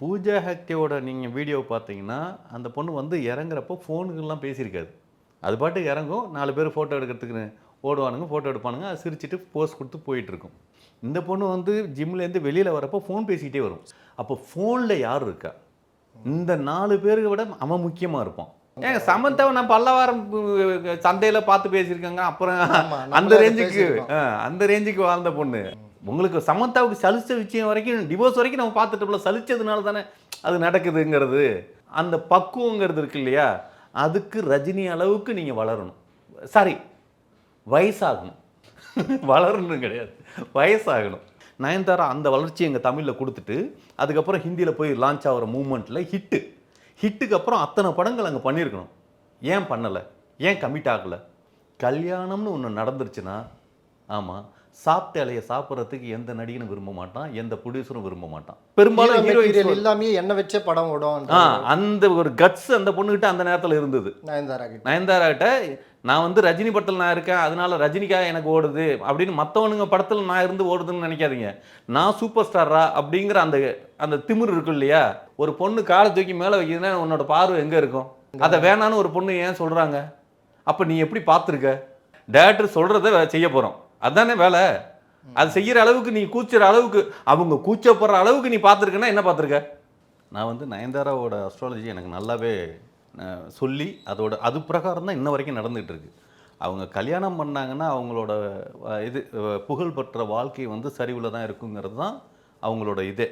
பூஜா ஹெக்டேவோட நீங்கள் வீடியோ பார்த்தீங்கன்னா அந்த பொண்ணு வந்து இறங்குறப்போ ஃபோனுக்கெல்லாம் பேசியிருக்காது. அது பாட்டுக்கு இறங்கும் நாலு பேர் ஃபோட்டோ எடுக்கிறதுக்கு ஓடுவானுங்க ஃபோட்டோ எடுப்பானுங்க அது சிரிச்சிட்டு போஸ் கொடுத்து போயிட்டு இருக்கும் இந்த பொண்ணு வந்து ஜிம்லேருந்து வெளியில் வரப்போ ஃபோன் பேசிக்கிட்டே வரும். அப்போ ஃபோனில் யார் இருக்கா? இந்த நாலு பேருக்கு விட அவன் முக்கியமாக இருப்பான். ஏங்க சமந்தாவை நான் பல்லவாரம் சந்தையில் பார்த்து பேசியிருக்காங்க அப்புறம் அந்த ரேஞ்சுக்கு அந்த ரேஞ்சுக்கு வாழ்ந்த பொண்ணு. உங்களுக்கு சமந்தாவுக்கு சலிச்ச விஷயம் வரைக்கும் டிவோர்ஸ் வரைக்கும் நம்ம பார்த்துட்டோம்ல சலிச்சதுனால தானே அது நடக்குதுங்கிறது. அந்த பக்குவங்கிறது இருக்கு இல்லையா? அதுக்கு ரஜினி அளவுக்கு நீங்கள் வளரணும். சாரி வயசாகணும். வளரணும் கிடையாது. வயசாகணும். நயன்தாரா அந்த வளர்ச்சி எங்கள் தமிழில் கொடுத்துட்டு அதுக்கப்புறம் ஹிந்தியில் போய் லான்ச் ஆகிற மூமெண்ட்டில் ஹிட்டு ஹிட்டுக்கு அப்புறம் அத்தனை படங்கள் அங்கே பண்ணியிருக்கணும். ஏன் பண்ணலை? ஏன் கமிட் ஆகலை? கல்யாணம்னு ஒன்று நடந்துருச்சுன்னா ஆமாம் சாப்பிட்ட இலைய சாப்பிட்றதுக்கு எந்த நடிகனும் விரும்ப மாட்டான் எந்த ப்ரொடியூசரும் விரும்ப மாட்டான். பெரும்பாலும் ஹீரோயின் எல்லாமே என்ன வச்சே படம் ஓடும் அந்த ஒரு கட்ஸ் அந்த பொண்ணுகிட்ட அந்த நேரத்தில் இருந்தது. நயன்தாரா நயன்தாரா கிட்ட நான் வந்து ரஜினி படத்தில் நான் இருக்கேன் அதனால ரஜினிக்காக எனக்கு ஓடுது அப்படின்னு மற்றவனுங்க படத்தில் நான் இருந்து ஓடுதுன்னு நினைக்காதீங்க. நான் சூப்பர் ஸ்டாரா அப்படிங்கிற அந்த அந்த திமிரு இருக்கும் இல்லையா? ஒரு பொண்ணு காலை தூக்கி மேலே வைக்கிறதுனா உன்னோட பார்வை எங்கே இருக்கும்? அதை வேணான்னு ஒரு பொண்ணு ஏன் சொல்கிறாங்க அப்போ நீ எப்படி பார்த்துருக்க? டேரக்டர் சொல்கிறத செய்ய போகிறோம் அதானே வேலை. அது செய்கிற அளவுக்கு நீ கூச்சுற அளவுக்கு அவங்க கூச்சப்படுற அளவுக்கு நீ பார்த்துருக்கன்னா என்ன பார்த்துருக்க? நான் வந்து நயன்தாராவோட அஸ்ட்ராலஜி எனக்கு நல்லாவே சொல்லி அதோட அது பிரகாரம் தான் இன்ன வரைக்கும் நடந்துகிட்டு இருக்கு அவங்க கல்யாணம் பண்ணாங்கன்னா அவங்களோட இது புகழ்பெற்ற வாழ்க்கை வந்து சரிவில் தான் இருக்குங்கிறது தான் அவங்களோட இதே.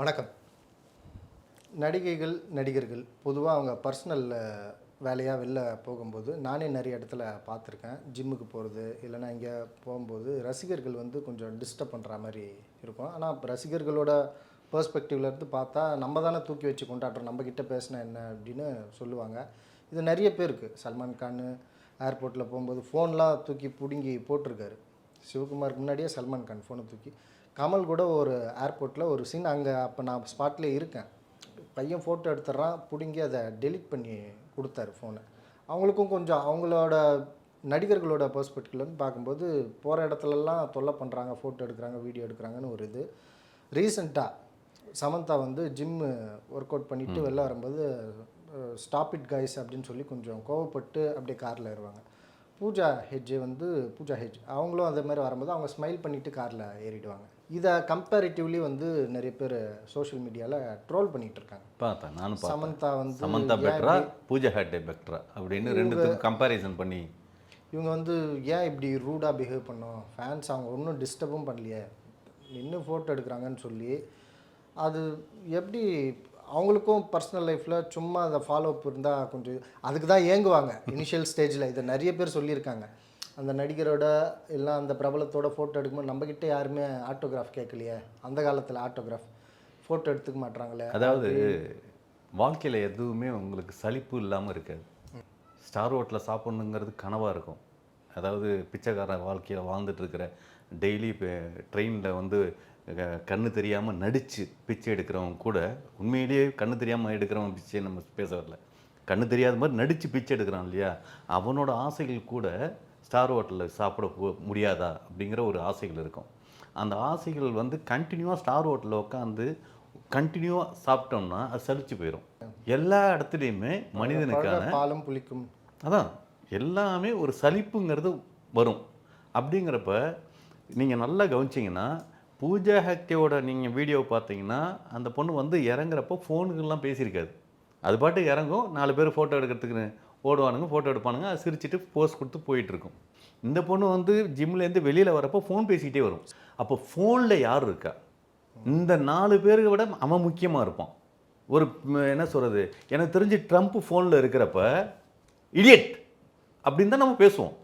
வணக்கம். நடிகைகள் நடிகர்கள் பொதுவாக அவங்க பர்சனல் வேலையாக வெளில போகும்போது நானே நிறைய இடத்துல பார்த்துருக்கேன். ஜிம்முக்கு போகிறது இல்லைன்னா இங்கே போகும்போது ரசிகர்கள் வந்து கொஞ்சம் டிஸ்டர்ப் பண்ணுற மாதிரி இருக்கும். ஆனால் ரசிகர்களோட பெர்ஸ்பெக்டிவ்ல இருந்து பார்த்தா நம்ம தானே தூக்கி வச்சு கொண்டாடுறோம். நம்ம கிட்ட பேசினா என்ன அப்படின்னு சொல்லுவாங்க. இது நிறைய பேருக்கு. சல்மான் கான் ஏர்போர்ட்டில் போகும்போது ஃபோன்லாம் தூக்கி பிடுங்கி போட்டிருக்காரு. சிவகுமாருக்கு முன்னாடியே சல்மான் கான் ஃபோனை தூக்கி. கமல் கூட ஒரு ஏர்போர்ட்டில் ஒரு சீன் அங்கே அப்போ நான் ஸ்பாட்லேயே இருக்கேன். பையன் ஃபோட்டோ எடுத்துட்றான் பிடுங்கி அதை டெலீட் பண்ணி கொடுத்தாரு ஃபோனை அவங்களுக்கும் கொஞ்சம் அவங்களோட நடிகர்களோட பெர்ஸ்பெக்டிவ்லேருந்து பார்க்கும்போது போகிற இடத்துலலாம் தொல்லை பண்ணுறாங்க ஃபோட்டோ எடுக்கிறாங்க வீடியோ எடுக்கிறாங்கன்னு ஒரு இது. ரீசெண்டாக சமந்தா வந்து ஜிம்மு ஒர்க் அவுட் பண்ணிவிட்டு வெளில வரும்போது ஸ்டாப் இட் கைஸ் அப்படின்னு சொல்லி கொஞ்சம் கோவப்பட்டு அப்படியே காரில் ஏறுவாங்க. பூஜா ஹெட்ஜே வந்து பூஜா ஹெட்ஜ் அவங்களும் அதே மாதிரி வரும்போது அவங்க ஸ்மைல் பண்ணிவிட்டு காரில் ஏறிடுவாங்க. இதை கம்பேரிட்டிவ்லி வந்து நிறைய பேர் சோஷியல் மீடியாவில் ட்ரோல் பண்ணிகிட்டு இருக்காங்க பார்த்தேன் நானும் சமந்தா வந்து சமந்தா ஏன் பெட்டரா பூஜா ஹேட்டே பெட்டரா அப்படின்னு ரெண்டுத்துக்கும் கம்பேரிசன் பண்ணி. இவங்க வந்து ஏன் இப்படி ரூடாக பிஹேவ் பண்ணோம்? ஃபேன்ஸ் அவங்க ஒன்றும் டிஸ்டர்பும் பண்ணலையே. நின்று ஃபோட்டோ எடுக்கிறாங்கன்னு சொல்லி அது எப்படி அவங்களுக்கும் பர்சனல் லைஃப்பில் சும்மா அதை ஃபாலோ அப் இருந்தால் கொஞ்சம் அதுக்கு தான் ஏங்குவாங்க. இனிஷியல் ஸ்டேஜில் இதை நிறைய பேர் சொல்லியிருக்காங்க. அந்த நடிகரோட இல்லை அந்த பிரபலத்தோட ஃபோட்டோ எடுக்கும்போது நம்மக்கிட்ட யாருமே ஆட்டோகிராஃப் கேட்கலையே. அந்த காலத்தில் ஆட்டோகிராஃப் ஃபோட்டோ எடுத்துக்க மாட்றாங்களே. அதாவது வாழ்க்கையில் எதுவுமே உங்களுக்கு சலிப்பு இல்லாமல் இருக்காது. ஸ்டார் ஹோட்டலில் சாப்பிட்ணுங்கிறது கனவாக இருக்கும். அதாவது பிச்சைக்கார வாழ்க்கையில் வாழ்ந்துட்டு இருக்கிற டெய்லி இப்போ ட்ரெயினில் வந்து க- கண்ணு தெரியாமல் நடித்து பிச்சை எடுக்கிறவங்க கூட உண்மையிலேயே கண்ணு தெரியாமல் எடுக்கிறவன் பிச்சை நம்ம பேச வரல. கண்ணு தெரியாத மாதிரி நடித்து பிச்சை எடுக்கிறான் இல்லையா? அவனோட ஆசைகள் கூட ஸ்டார் ஹோட்டலில் சாப்பிட முடியாதா அப்படிங்கிற ஒரு ஆசைகள் இருக்கும். அந்த ஆசைகள் வந்து கண்டினியூவாக ஸ்டார் ஹோட்டலில் உட்காந்து கண்டினியூவாக சாப்பிட்டோம்னா அது சலிச்சு போயிடும் எல்லா இடத்துலையுமே மனிதனுக்கான பாலும் புளிக்கும். அதான் எல்லாமே ஒரு சலிப்புங்கிறது வரும். அப்படிங்கிறப்ப நீங்கள் நல்லா கவனிச்சிங்கன்னா பூஜா ஹெக்டேவோட நீங்கள் வீடியோ பார்த்தீங்கன்னா அந்த பொண்ணு வந்து இறங்குறப்போ ஃபோனுக்கெல்லாம் பேசியிருக்காது. அது பாட்டுக்கு இறங்கும் நாலு பேர் ஃபோட்டோ எடுக்கிறதுக்கு ஓடுவானுங்க ஃபோட்டோ எடுப்பானுங்க அது சிரிச்சிட்டு போஸ் கொடுத்து போயிட்டுருக்கும். இந்த பொண்ணு வந்து ஜிம்லேருந்து வெளியில் வரப்போ ஃபோன் பேசிக்கிட்டே வரும். அப்போ ஃபோனில் யார் இருக்கா? இந்த நாலு பேருக்கு விட அவன் முக்கியமாக இருப்பான். ஒரு என்ன சொல்கிறது எனக்கு தெரிஞ்சு ட்ரம்ப் ஃபோனில் இருக்கிறப்ப இடியட் அப்படின்னு தான் நம்ம பேசுவோம்.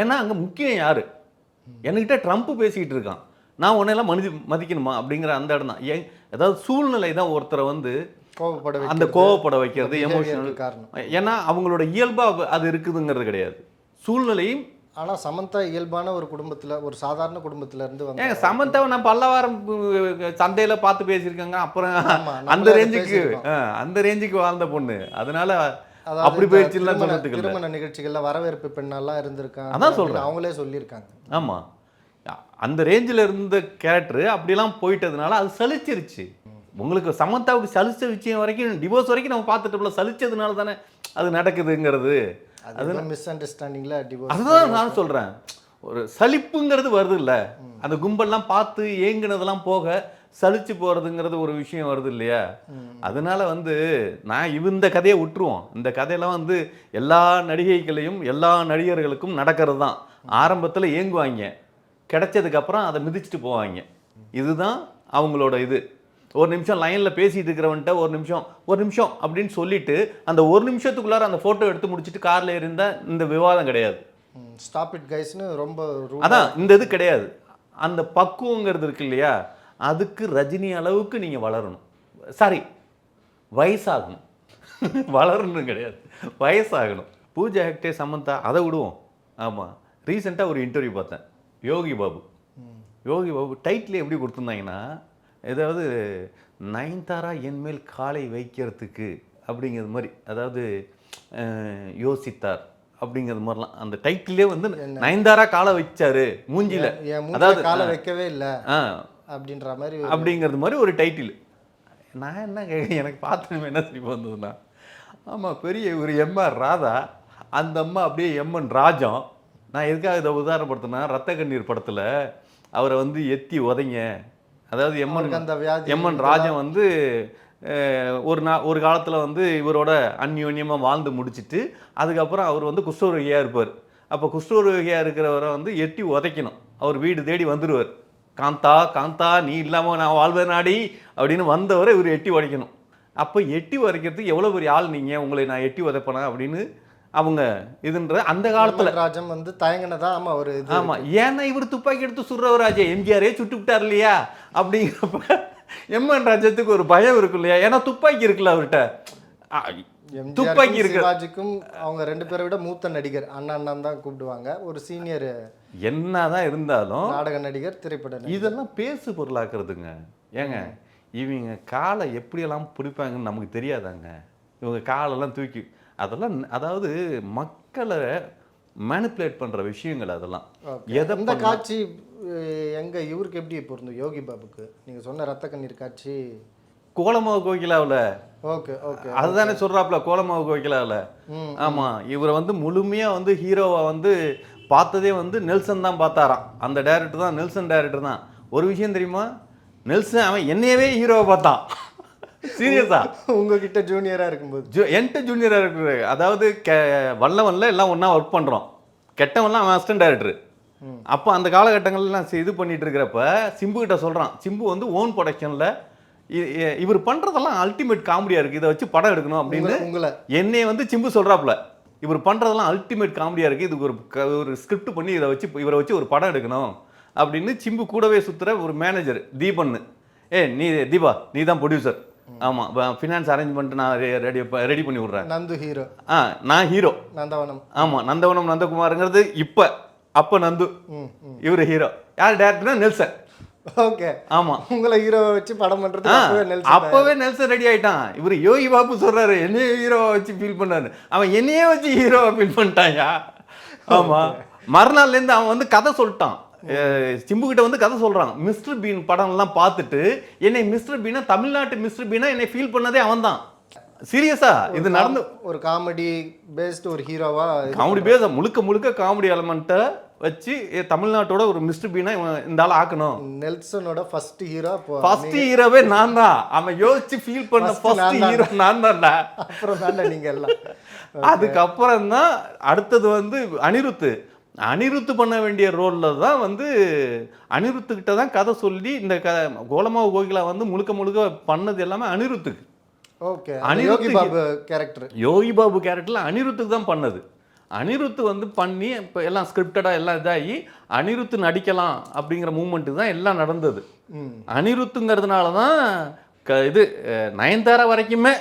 ஏன்னா அங்கே முக்கியம் யார்? என்கிட்ட ட்ரம்ப் பேசிக்கிட்டு இருக்கான். நான் உன்னையெல்லாம் மனித மதிக்கணுமா? அப்படிங்கிற அந்த இடம் தான். ஏன் ஏதாவது சூழ்நிலை தான் ஒருத்தரை வந்து கோவப்பட அந்த கோவப்பட வைக்கிறது எமோஷனல் காரணம். ஏன்னா அவங்களோட இயல்பாக அது இருக்குதுங்கிறது கிடையாது. சூழ்நிலையும் ஆனா சமந்தா இயல்பான ஒரு குடும்பத்துல ஒரு சாதாரண குடும்பத்துல இருந்து ஏங்க வந்து சமந்தாவை நான் பல்லவாரம் சந்தையில பார்த்து பேசியிருக்காங்க. அப்புறம் அந்த ரேஞ்சுக்கு அந்த ரேஞ்சுக்கு வாழ்ந்த பொண்ணு. அதனால அப்படி போயிடுச்சுலாம் திருமண- நிகழ்ச்சிகள்ல வரவேற்பு பெண்ணெல்லாம் இருந்திருக்காங்க அதான் சொல்றேன். அவங்களே சொல்லியிருக்காங்க. ஆமாம் அந்த ரேஞ்சில் இருந்த கேரக்டர் அப்படிலாம் போயிட்டதுனால அது சலிச்சிருச்சு. உங்களுக்கு சமந்தாவுக்கு சலிச்ச விஷயம் வரைக்கும் டிவோர்ஸ் வரைக்கும் நம்ம பார்த்துட்டோம்ல சலிச்சதுனால தானே அது நடக்குதுங்கிறது. அது மிஸ் அண்டர்ஸ்டாண்டிங்கில் டிவோர்ஸ் அதுதான் நான் சொல்கிறேன் ஒரு சலிப்புங்கிறது வருது இல்ல அந்த கும்பல்லாம் பார்த்து ஏங்குனதெல்லாம் போக சலிச்சு போகிறதுங்கிறது ஒரு விஷயம் வருது இல்லையா? அதனால வந்து நான் இவ- இந்த கதையை விட்டுருவோம். இந்த கதையெல்லாம் வந்து எல்லா நடிகைகளையும் எல்லா நடிகர்களுக்கும் நடக்கிறது தான் ஆரம்பத்தில் ஏங்குவாங்க. கிடைச்சதுக்கு அப்புறம் அதை மிதிச்சிட்டு போவாங்க. இதுதான் அவங்களோட இது. ஒரு நிமிஷம் லைனில் பேசிட்டு இருக்கிறவன்ட்ட ஒரு நிமிஷம் ஒரு நிமிஷம் அப்படின்னு சொல்லிட்டு அந்த ஒரு நிமிஷத்துக்குள்ளார அந்த ஃபோட்டோ எடுத்து முடிச்சிட்டு காரில் இருந்தா இந்த விவாதம் கிடையாது. ஸ்டாப் இட் கைஸ்னு ரொம்ப அதான் இந்த இது கிடையாது. அந்த பக்குவங்கிறது இருக்கு இல்லையா? அதுக்கு ரஜினி அளவுக்கு நீங்கள் வளரணும். சாரி வயசாகணும். வளரணும் கிடையாது. வயசாகணும். பூஜா ஹெக்டே சமந்தா அதை விடுவோம். ஆமாம் ரீசெண்டாக ஒரு இன்டர்வியூ பார்த்தேன். யோகி பாபு. யோகி பாபு டைட்டில் எப்படி கொடுத்துருந்தாங்கன்னா ஏதாவது நயன்தாரா என் மேல் காலை வைக்கிறதுக்கு அப்படிங்கிறது மாதிரி அதாவது யோசித்தார் அப்படிங்கிறது மாதிரிலாம். அந்த டைட்டிலே வந்து நயன்தாரா காலை வச்சாரு மூஞ்சில. அதாவது காலை வைக்கவே இல்லை. ஆ. அப்படின்ற மாதிரி அப்படிங்கிறது மாதிரி ஒரு டைட்டில் நான் என்ன எனக்கு பார்த்து என்ன திருப்பி வந்ததுன்னா ஆமாம் பெரிய ஒரு எம்ஆர் ராதா அந்த அம்மா அப்படியே எம்என் ராஜம் நான் எதுக்காக இதை உதாரணப்படுத்தினா ரத்த கண்ணீர் படத்தில் அவரை வந்து எத்தி உதைங்க. அதாவது எம்என் அவருக்கு அந்த வியாதி எம்என் ராஜன் வந்து ஒரு நா ஒரு காலத்தில் வந்து இவரோட அந்யோன்யமாக வாழ்ந்து முடிச்சிட்டு அதுக்கப்புறம் அவர் வந்து குஷ்டரோகியாக இருப்பார். அப்போ குஷ்டரோகியாக இருக்கிறவரை வந்து எட்டி உதைக்கணும். அவர் வீடு தேடி வந்துடுவார் காந்தா காந்தா நீ இல்லாமல் நான் வாழ்வேன் நாடி அப்படின்னு வந்தவரை இவர் எட்டி உதைக்கணும். அப்போ எட்டி உதைக்கிறதுக்கு எவ்வளோ பெரிய ஆள் நீங்கள் உங்களை நான் எட்டி உதைப்பேனா? அப்படின்னு அவங்க இதுன்ற அந்த காலத்தில். ராஜம் வந்து தயங்கினதா? ஆமா ஒரு இது ஆமா. ஏன்னா இவர் துப்பாக்கி எடுத்து சுடுறவராஜே எம்ஜிஆரே சுட்டு விட்டார் இல்லையா? அப்படிங்கிறப்ப எம்என் ராஜத்துக்கு ஒரு பயம் இருக்கும் இல்லையா? ஏன்னா துப்பாக்கி இருக்குல்ல அவர்கிட்ட. துப்பாக்கி இருக்கு. சிவாஜிக்கும் அவங்க ரெண்டு பேரை விட மூத்த நடிகர் அண்ணா அண்ணன் தான் கூப்பிடுவாங்க. ஒரு சீனியர் என்னதான் இருந்தாலும் நாடக நடிகர் திரைப்பட இதெல்லாம் பேசு பொருளாக்குறதுங்க. ஏங்க இவங்க காலை எப்படியெல்லாம் பிடிப்பாங்கன்னு நமக்கு தெரியாதாங்க. இவங்க காலெல்லாம் தூக்கி அதெல்லாம் அதாவது மக்களை மேனிப்புலேட் பண்ற விஷயங்கள் அதெல்லாம். எதை இந்த காட்சி எங்க இவருக்கு எப்படி பொருந்தும்? யோகி பாபுக்கு. நீங்க சொன்ன ரத்த கண்ணீர் காட்சி. கோலமாவு கோகிலாவில். ஓகே ஓகே அதுதானே சொல்றாப்புல கோலமாவு கோகிலாவில். ம். ஆமா இவரை வந்து முழுமையா வந்து ஹீரோவை வந்து பார்த்ததே வந்து நெல்சன் தான் பார்த்தாராம். அந்த டைரக்டர் தான் நெல்சன் டைரக்டர் தான். ஒரு விஷயம் தெரியுமா? நெல்சன் அவன் என்னையவே ஹீரோவை பார்த்தான். சீரியஸா? உங்ககிட்ட ஜூனியரா இருக்கும்போது. ஜூ என்கிட்ட ஜூனியராக இருக்குது அதாவது கெ வல்லவன்ல எல்லாம் ஒன்றா ஒர்க் பண்ணுறோம் கெட்டவன்லாம் அவன் அசிஸ்டன்ட் டைரக்டர் அப்போ அந்த காலகட்டங்கள்லாம் இது பண்ணிட்டு இருக்கிறப்ப சிம்பு கிட்ட சொல்கிறான் சிம்பு வந்து ஓன் ப்ரொடக்ஷனில் இவர் பண்ணுறதெல்லாம் அல்டிமேட் காமெடியாக இருக்குது இதை வச்சு படம் எடுக்கணும் அப்படின்னு உங்களை- என்னைய வந்து சிம்பு சொல்கிறாப்புல இவர் பண்ணுறதெல்லாம் அல்டிமேட் காமெடியாக இருக்குது இதுக்கு ஒரு ஒரு ஸ்கிரிப்ட் பண்ணி இதை வச்சு இவரை வச்சு ஒரு படம் எடுக்கணும் அப்படின்னு சிம்பு கூடவே சுற்றுற ஒரு மேனேஜர் தீபன்னு. ஏ நீ தீபா நீ தான் ப்ரொடியூசர் ஆமாம் ஃபினான்ஸ் அரேஞ்ச்மெண்ட் நான் ரெடி ரெடி பண்ணி விட்றேன். நந்து ஹீரோ ஆ நான் ஹீரோ நந்தவனம். ஆமாம் நந்தவனம் நந்தகுமாருங்கிறது இப்போ அப்போ நந்து. இவர் ஹீரோ யார் டேரக்டர்னா நெல்சன். ஓகே. ஆமாம் உங்களை ஹீரோவை வச்சு படம் பண்றது அப்பவே நெல்சன் ரெடி ஆயிட்டான். இவர் யோகி பாபு சொல்றாரு என்னைய ஹீரோவா வச்சு ஃபீல் பண்ணாரு. அவன் என்னையே வச்சு ஹீரோவா ஃபீல் பண்ணிட்டாயா ஆமா. மறுநாள்ல இருந்து அவன் வந்து கதை சொல்லிட்டான். அஹ், சிம்பு கிட்ட வந்து கதை சொல்றான் மிஸ்டர் பீன் படம் எல்லாம் பார்த்துட்டு என்னை மிஸ்டர் பீனா தமிழ்நாட்டு மிஸ்டர் பீனா என்னை ஃபீல் பண்ணதே அவன்தான். சீரியஸா? இது நடந்து ஒரு காமெடி பேஸ்ட் ஒரு ஹீரோவா காமெடி பேச முழுக்க முழுக்க காமெடி எலமெண்ட்டை வச்சு தமிழ்நாட்டோட ஒரு மிஸ்டர் பீனா இவன் இந்த ஆள் ஆக்கணும். நெல்சனோட ஃபர்ஸ்ட் ஹீரோ ஃபர்ஸ்ட் ஹீரோவே நான் தான் அவன் யோசிச்சு ஃபீல் பண்ண ஃபர்ஸ்ட் தான். ஹீரோ நான் தான்டா அப்புறம் தானே நீங்க எல்லாம். அதுக்கப்புறம் தான் அடுத்தது வந்து அனிருத்து. அனிருத்து பண்ண வேண்டிய ரோலில் தான் வந்து அனிருத்துக்கிட்ட தான் கதை சொல்லி இந்த க கோலமாவு கோகிலா வந்து முழுக்க முழுக்க பண்ணது எல்லாமே அனிருத்துக்கு. ஓகே. யோகி பாபு கேரக்டர் யோகி பாபு கேரக்டரில் அனிருத்துக்கு தான் பண்ணது. அனிருத்து வந்து பண்ணி இப்போ எல்லாம் ஸ்கிரிப்டடாக எல்லாம் இதாகி அனிருத்து நடிக்கலாம் அப்படிங்கிற மூமெண்ட்டு தான் எல்லாம் நடந்தது. அனிருத்துங்கிறதுனால தான் க இது நயன்தாரா வரைக்குமே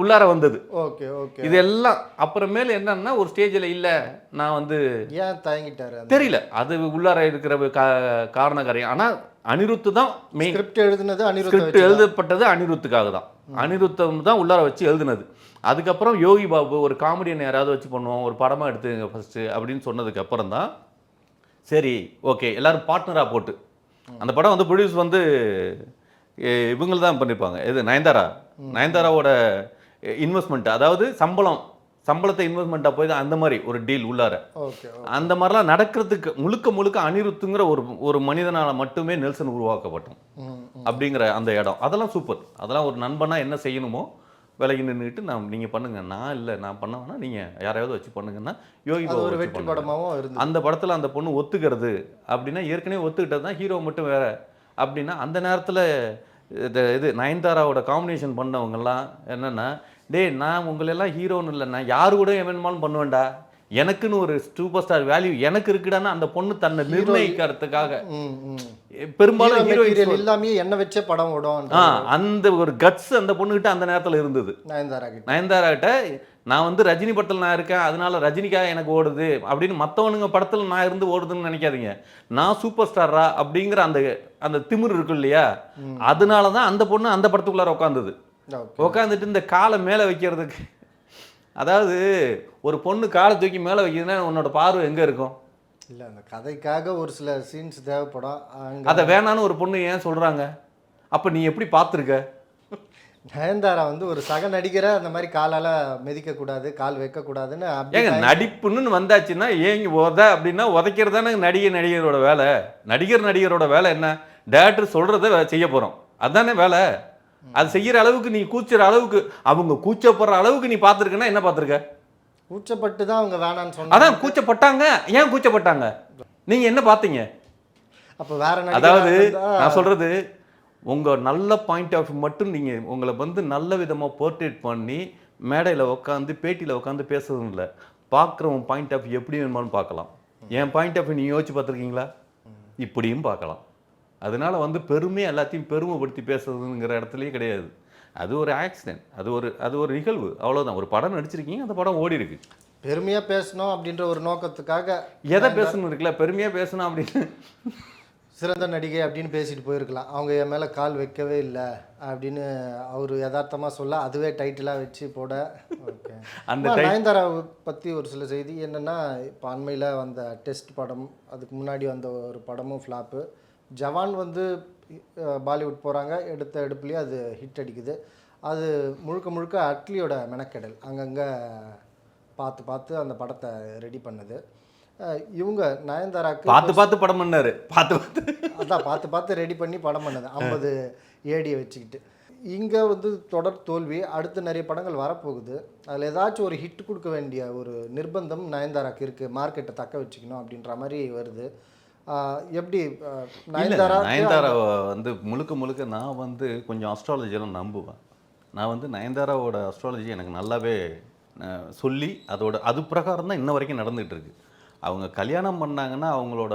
உள்ளார வந்தது. Okay okay. இது எல்லாம் அப்புறமேல என்னன்னா ஒரு ஸ்டேஜில் இல்லை நான் வந்து ஏன் தயங்கிட்டாரு தெரியல. அது உள்ளார இருக்கிற காரண காரியம். ஆனால் அனிருத்து தான் மெயின் ஸ்கிரிப்ட் எழுதுனது அனிருத் எழுதப்பட்டது அனிருத்துக்காக தான். அனிருத்தம் தான் உள்ளார வச்சு எழுதுனது. அதுக்கப்புறம் யோகி பாபு ஒரு காமெடியன் யாராவது வச்சு பண்ணுவோம் ஒரு படமாக எடுத்துங்க ஃபஸ்ட்டு அப்படின்னு சொன்னதுக்கு அப்புறம் தான் சரி ஓகே எல்லாரும் பார்ட்னராக போட்டு. அந்த படம் வந்து ப்ரொடியூஸ் வந்து இவங்க தான் பண்ணியிருப்பாங்க இது நயன்தாரா? நயன்தாராவோட இன்வெஸ்ட்மெண்ட் அதாவது சம்பளம் சம்பளத்தை இன்வெஸ்ட்மெண்ட்டாக போய் தான் அந்த மாதிரி ஒரு டீல் உள்ளார. ஓகே அந்த மாதிரிலாம் நடக்கிறதுக்கு முழுக்க முழுக்க அனிருத்துங்கிற ஒரு ஒரு மனிதனால் மட்டுமே நெல்சன் உருவாக்கப்பட்டோம். அப்படிங்கிற அந்த இடம். அதெல்லாம் சூப்பர் அதெல்லாம் ஒரு நண்பனா என்ன செய்யணுமோ விலகி நின்றுட்டு நான் நீங்கள் பண்ணுங்க. நான் இல்லை நான் பண்ண வேணா நீங்கள் யாரையாவது வச்சு பண்ணுங்கன்னா யோகி ஒரு வெற்றி இருந்தது. அந்த படத்தில் அந்த பொண்ணு ஒத்துக்கிறது அப்படின்னா ஏற்கனவே ஒத்துக்கிட்டது தான் ஹீரோ மட்டும் வேற. அப்படின்னா அந்த நேரத்தில் இது இது நயன்தாராவோட காம்பினேஷன் பண்ணவங்கெல்லாம் என்னென்னா டேய் நான் உங்களெல்லாம் ஹீரோன்னு இல்லை நான் யாரு கூட வேணுமாலும் பண்ணுவேன்டா? எனக்குன்னு ஒரு சூப்பர் ஸ்டார் வேல்யூ எனக்கு இருக்குடான்னா அந்த பொண்ணு தன்னை நிர்ணயிக்கிறதுக்காக. பெரும்பாலும் ஹீரோ ஹீரோ மெட்டீரியல் எல்லாமே என்ன வச்சே படம் ஓடும் அந்த ஒரு கட்ஸ் அந்த பொண்ணுகிட்ட அந்த நேரத்தில் இருந்தது. நயன்தாரா நயன்தாரா கிட்ட நான் வந்து ரஜினி படத்தில் நான் இருக்கேன் அதனால ரஜினிக்காக எனக்கு ஓடுது அப்படின்னு மற்றவனுங்க படத்தில் நான் இருந்து ஓடுதுன்னு நினைக்காதீங்க. நான் சூப்பர் ஸ்டாரா அப்படிங்கிற அந்த அந்த திமிரு இருக்கும் இல்லையா? அதனால தான் அந்த பொண்ணு அந்த படத்துக்குள்ளார உட்காந்தது உட்காந்துட்டு இந்த காலை மேலே வைக்கிறதுக்கு அதாவது ஒரு பொண்ணு காலை தூக்கி மேலே வைக்கிறதுன்னா உன்னோட பார்வை எங்கே இருக்கும்? இல்ல அந்த கதைக்காக ஒரு சில சீன்ஸ் தேவைப்படும். அதை வேணான்னு ஒரு பொண்ணு ஏன் சொல்கிறாங்க அப்போ நீ எப்படி பார்த்துருக்க? நயன்தாரா வந்து ஒரு சக நடிகரை அந்த மாதிரி காலால மிதிக்க கூடாது கால் வைக்க கூடாதுன்னு அப்படி ஏங்க நடிப்புன்னு வந்தாச்சுன்னா ஏங்க உத அப்படின்னா உதைக்கிறது தானே நடிகை நடிகரோட வேலை. நடிகர் நடிகரோட வேலை என்ன? டேரக்டர் சொல்கிறத செய்ய போகிறோம் அதானே வேலை? அது செய்யற அளவுக்கு நீ கூச்சுற அளவுக்கு அவங்க கூச்சப்படுற அளவுக்கு நீ பார்த்துருக்கன்னா என்ன பார்த்துருக்க? கூச்சப்பட்டு தான் அவங்க வேணான்னு சொன்னாங்க. அதான் கூச்சப்பட்டாங்க. ஏன் கூச்சப்பட்டாங்க? நீங்க என்ன பார்த்தீங்க? அப்ப வேற அதாவது நான் சொல்றது உங்க நல்ல பாயிண்ட் ஆஃப் மட்டும் நீங்க உங்களை வந்து நல்ல விதமா போர்ட்ரேட் பண்ணி மேடையில உட்காந்து பேட்டியில உட்காந்து பேசுறதும் இல்லை. பார்க்குறவன் பாயிண்ட் ஆஃப் எப்படி வேணுமானு பார்க்கலாம். என் பாயிண்ட் ஆஃப் நீ யோசிச்சு பார்த்துருக்கீங்களா? இப்படியும் பார்க்கலாம். அதனால வந்து பெருமை எல்லாத்தையும் பெருமைப்படுத்தி பேசுறதுங்கிற இடத்துலயே கிடையாது. அது ஒரு ஆக்சிடென்ட் அது ஒரு அது ஒரு நிகழ்வு. அவ்வளவுதான். ஒரு படம் நடிச்சிருக்கீங்க அந்த படம் ஓடி இருக்கு. பெருமையா பேசணும் அப்படின்ற ஒரு நோக்கத்துக்காக எதை பேசணும் இருக்குல்ல? பெருமையா பேசணும் அப்படின்னு. சிறந்த நடிகை அப்படின்னு பேசிட்டு போயிருக்கலாம். அவங்க என் மேலே கால் வைக்கவே இல்லை அப்படின்னு அவர் யதார்த்தமாக சொல்ல அதுவே டைட்டிலாக வச்சு போட. அந்த நயன்தாராவை பற்றி ஒரு சில செய்தி என்னென்னா இப்போ அண்மையில் வந்த டெஸ்ட் படம் அதுக்கு முன்னாடி வந்த ஒரு படமும் ஃப்ளாப்பு ஜவான் வந்து பாலிவுட் போகிறாங்க எடுத்த எடுப்புலேயே அது ஹிட் அடிக்குது. அது முழுக்க முழுக்க அட்லியோட மெனக்கெடல். அங்கங்கே பார்த்து பார்த்து அந்த படத்தை ரெடி பண்ணுது. இவங்க நயன்தாராக்கு பார்த்து பார்த்து படம் பண்ணாரு. பார்த்து பார்த்து அதான் பார்த்து பார்த்து ரெடி பண்ணி படம் பண்ணது ஐம்பது ஏடியை வச்சுக்கிட்டு. இங்கே வந்து தொடர் தோல்வி அடுத்து நிறைய படங்கள் வரப்போகுது. அதில் ஏதாச்சும் ஒரு ஹிட் கொடுக்க வேண்டிய ஒரு நிர்பந்தம் நயன்தாராக்கு இருக்குது மார்க்கெட்டை தக்க வச்சுக்கணும் அப்படின்ற மாதிரி வருது. எப்படி நயன்தாரா? நயன்தாரா வந்து முழுக்க முழுக்க நான் வந்து கொஞ்சம் அஸ்ட்ராலஜியெல்லாம் நம்புவேன். நான் வந்து நயன்தாராவோட அஸ்ட்ராலஜி எனக்கு நல்லாவே சொல்லி அதோட அது பிரகாரம் தான் இன்ன வரைக்கும் நடந்துகிட்டு இருக்கு அவங்க கல்யாணம் பண்ணாங்கன்னா அவங்களோட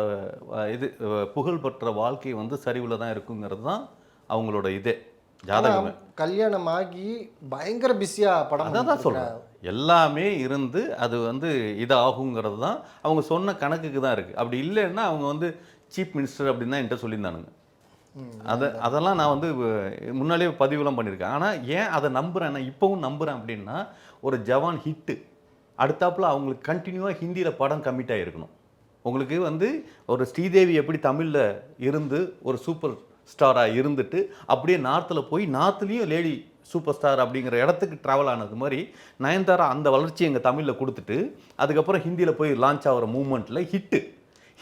இது புகழ்பெற்ற வாழ்க்கை வந்து சரிவில் தான் இருக்குங்கிறது தான் அவங்களோட இதே ஜாதகமே. கல்யாணம் ஆகி பயங்கர பிஸியாக படம் தான் சொல்கிறேன் எல்லாமே இருந்து அது வந்து இதாகுங்கிறது தான் அவங்க சொன்ன கணக்குக்கு தான் இருக்குது அப்படி இல்லைன்னா அவங்க வந்து சீஃப் மினிஸ்டர் அப்படின்னு தான் என்கிட்ட சொல்லியிருந்தானுங்க. அதை அதெல்லாம் நான் வந்து முன்னாலே பதிவுலாம் பண்ணியிருக்கேன். ஆனால் ஏன் அதை நம்புகிறேன் நான் இப்போவும் நம்புகிறேன் அப்படின்னா ஒரு ஜவான் ஹிட்டு அடுத்தாப்புல அவங்களுக்கு கண்டினியூவாக ஹிந்தியில் படம் கமிட் ஆகிருக்கணும் உங்களுக்கு வந்து ஒரு ஸ்ரீதேவி எப்படி தமிழில் இருந்து ஒரு சூப்பர் ஸ்டாராக இருந்துட்டு அப்படியே நார்த்தில் போய் நார்த்துலேயும் லேடி சூப்பர் ஸ்டார் அப்படிங்கிற இடத்துக்கு ட்ராவல் ஆனது மாதிரி நயன்தாரா அந்த வளர்ச்சி எங்கள் தமிழில் கொடுத்துட்டு அதுக்கப்புறம் ஹிந்தியில் போய் லான்ச் ஆகிற மூமெண்ட்டில் ஹிட்டு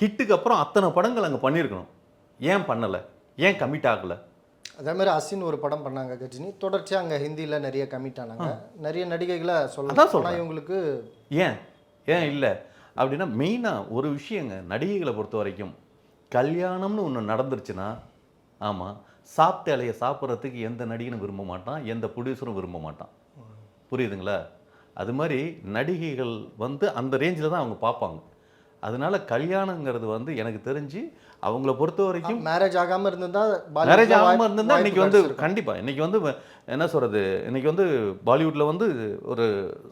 ஹிட்டுக்கு அப்புறம் அத்தனை படங்கள் அங்கே பண்ணியிருக்கணும். ஏன் பண்ணலை? ஏன் கமிட் ஆகலை? அதே மாதிரி அசின் ஒரு படம் பண்ணாங்க கஜினி. தொடர்ச்சியாக அங்கே ஹிந்தியில் நிறைய கமிட் ஆனாங்க. நிறைய நடிகைகளை சொல்லலாம். சொல்றேன். ஆனால் இவங்களுக்கு ஏன்? ஏன் இல்லை? அப்படின்னா மெயினாக ஒரு விஷயங்க நடிகைகளை பொறுத்த வரைக்கும். கல்யாணம்னு ஒன்று நடந்துருச்சுன்னா ஆமாம் சாப்பிட்ட இலையை சாப்பிட்றதுக்கு எந்த நடிகனும் விரும்ப மாட்டான் எந்த ப்ரொடியூசரும் விரும்ப மாட்டான். புரியுதுங்களா? அது மாதிரி நடிகைகள் வந்து அந்த ரேஞ்சில் தான் அவங்க பார்ப்பாங்க. அதனால கல்யாணங்கிறது வந்து எனக்கு தெரிஞ்சு அவங்கள பொறுத்த வரைக்கும் மேரேஜ் ஆகாமல் இருந்திருந்தா மேரேஜ் பாலிவுட்ல ஆகாம வாய்ப்பு- இருந்திருந்தா இன்னைக்கு வந்து கிடைச்சிருக்கும். கண்டிப்பா இன்னைக்கு வந்து என்ன சொல்றது இன்னைக்கு வந்து பாலிவுட்ல வந்து ஒரு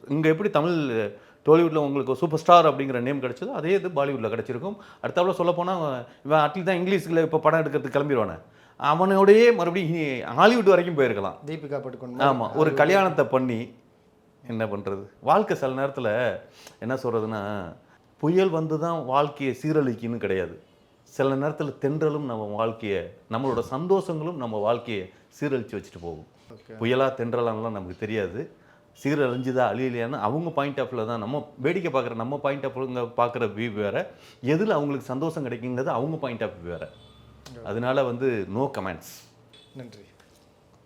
இங்க எப்படி தமிழ் டோலிவுட்ல உங்களுக்கு சூப்பர் ஸ்டார் அப்படிங்கிற நேம் கிடைச்சதோ அதே இது பாலிவுட்ல கிடைச்சிருக்கும். அடுத்தாப்புல சொல்ல போனா இவன் அட்லி தான் இங்கிலீஷ்ல இப்போ படம் எடுக்கிறதுக்கு கிளம்பிடுவானே அவனோடயே மறுபடியும் ஹாலிவுட் வரைக்கும் போயிருக்கலாம். தீபிகா படுக்கணும் ஆமா ஒரு கல்யாணத்தை பண்ணி என்ன பண்றது? வாழ்க்கை சில நேரத்துல என்ன சொல்றதுன்னா புயல் வந்து தான் வாழ்க்கையை சீரழிக்குன்னு கிடையாது. சில நேரத்தில் தென்றலும் நம்ம வாழ்க்கையை நம்மளோட சந்தோஷங்களும் நம்ம வாழ்க்கையை சீரழித்து வச்சுட்டு போகும். ஓகே. புயலா தென்றலாம்லாம் நமக்கு தெரியாது. சீரழிஞ்சுதா அழியலையான்னு அவங்க பாயிண்ட் ஆஃப்ல தான் நம்ம வேடிக்கை பார்க்குற நம்ம பாயிண்ட் ஆஃப்ங்க பார்க்குற வியூ வேற. எதில் அவங்களுக்கு சந்தோஷம் கிடைக்குங்கிறது அவங்க பாயிண்ட் ஆஃப் வேற. அதனால வந்து நோ கமெண்ட்ஸ் நன்றி.